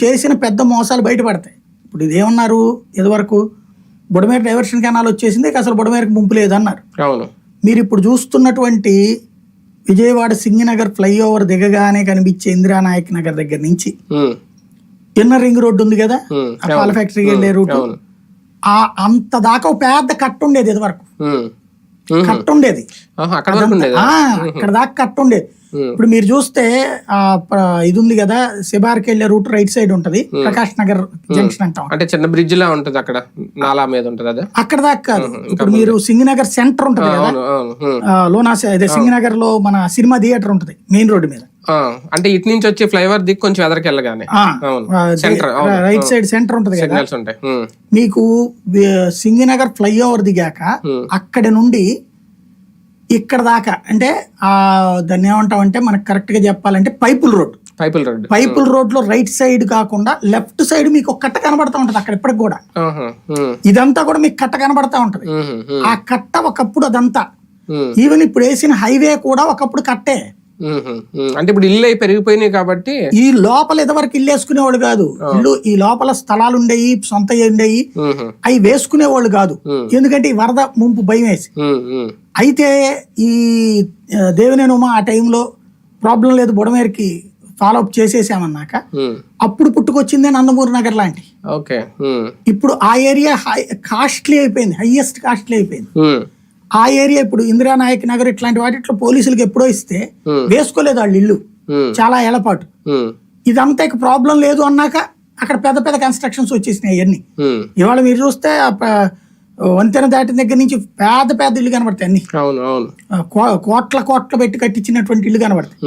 చేసిన పెద్ద మోసాలు బయటపడతాయి. ఇప్పుడు ఇదేమన్నారు ఇదివరకు బుడమేర డైవర్షన్ కెనాల్ వచ్చేసింది అసలు బుడమేరకు ముంపు లేదు అన్నారు అవును. మీరు ఇప్పుడు చూస్తున్నటువంటి విజయవాడ సింగినగర్ ఫ్లైఓవర్ దిగగానే కనిపించే ఇందిరానాయక్ నగర్ దగ్గర నుంచి ఇన్నర్ రింగ్ రోడ్డు ఉంది కదా? పాల ఫ్యాక్టరీకి వెళ్ళే రూట్. ఆ అంత దాకా పెద్ద కట్ట ఉండేది ఇదివరకు కట్ట ఉండేది? అక్కడ దాకా కట్ట ఉండేది. ఇప్పుడు మీరు చూస్తే ఇది ఉంది కదా శిబార్కి వెళ్ళే రూట్ రైట్ సైడ్ ఉంటది. ప్రకాష్ నగర్ జంక్షన్ అంటాం. అంటే చిన్న బ్రిడ్జ్ లా ఉంటది అక్కడ. నాలా మీద ఉంటది అదే? అక్కడ దాకా కాదు. ఇప్పుడు మీరు సింగనగర్ సెంటర్ ఉంటది కదా. లోనాస్ అదే సింగనగర్లో మన సినిమా థియేటర్ ఉంటది మెయిన్ రోడ్డు మీద. అంటే ఇటు నుంచి వచ్చి ఫ్లైఓవర్ దిక్కు కొంచెం ఎదరికి వెళ్ళగానే. సెంటర్ రైట్ సైడ్ సెంటర్ ఉంటది సిగ్నల్స్ ఉంటాయి. మీకు సింగినగర్ ఫ్లైఓవర్ దిగాక. అక్కడి నుండి ఇక్కడ దాకా అంటే ఆ దాన్ని ఏమంటాం అంటే మనకు కరెక్ట్గా చెప్పాలంటే పైపుల్ రోడ్ పైపుల్ రోడ్ పైపుల్ రోడ్లో రైట్ సైడ్ కాకుండా లెఫ్ట్ సైడ్ మీకు కట్ట కనబడతా ఉంటది అక్కడ ఇప్పటికి కూడా. ఇదంతా కూడా మీకు కట్ట కనబడతా ఉంటది. ఆ కట్ట ఒకప్పుడు అదంతా. ఈవెన్ ఇప్పుడు వేసిన హైవే కూడా ఒకప్పుడు కట్టే. అంటే ఇప్పుడు ఇల్లు అయి పెరిగిపోయినాయి కాబట్టి ఈ లోపల ఇదివరకు ఇల్లు వేసుకునేవాళ్ళు కాదు. ఇల్లు ఈ లోపల స్థలాలు ఉండేవి సొంత ఉండేవి అవి వేసుకునేవాళ్ళు కాదు. ఎందుకంటే ఈ వరద ముంపు భయం వేసి. అయితే ఈ ఆ, దేవినేని ఉమ ఆ టైంలో ప్రాబ్లం లేదు బుడమేరికి ఫాలో అప్ చేసేసామన్నాక. అప్పుడు పుట్టుకొచ్చిందే నందమూరి నగర్ లాంటి. ఓకే. ఇప్పుడు ఆ ఏరియా హై కాస్ట్లీ అయిపోయింది హైయెస్ట్ కాస్ట్లీ అయిపోయింది. ఆ ఏరియా ఇప్పుడు ఇందిరానాయక్ నగర్ ఇట్లాంటి వాటిట్లో పోలీసులకు ఎప్పుడో ఇస్తే. వేసుకోలేదు వాళ్ళు ఇల్లు. చాలా ఏలపాటు ఉమ్, ఇదంతా ఇక ప్రాబ్లం లేదు అన్నాక అక్కడ పెద్ద పెద్ద కన్స్ట్రక్షన్స్ వచ్చేసినాయి అవన్నీ. ఉమ్. ఇవాళ మీరు చూస్తే వంతెన దాటిన దగ్గర నుంచి పెద్ద పెద్ద ఇల్లు కనబడతాయి అన్ని. కోట్ల కోట్ల పెట్టి కట్టించినటువంటి ఇల్లు కనబడతాయి.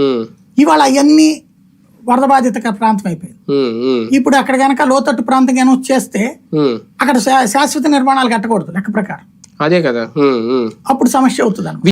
ఇవాళ అవన్నీ వరద బాధిత ప్రాంతం అయిపోయింది. ఇప్పుడు అక్కడ కనుక లోతట్టు ప్రాంతం కనుక చేస్తే. అక్కడ శాశ్వత నిర్మాణాలు కట్టకూడదు లెక్క ప్రకారం. అదే కదా. అప్పుడు సమస్య అవుతుంది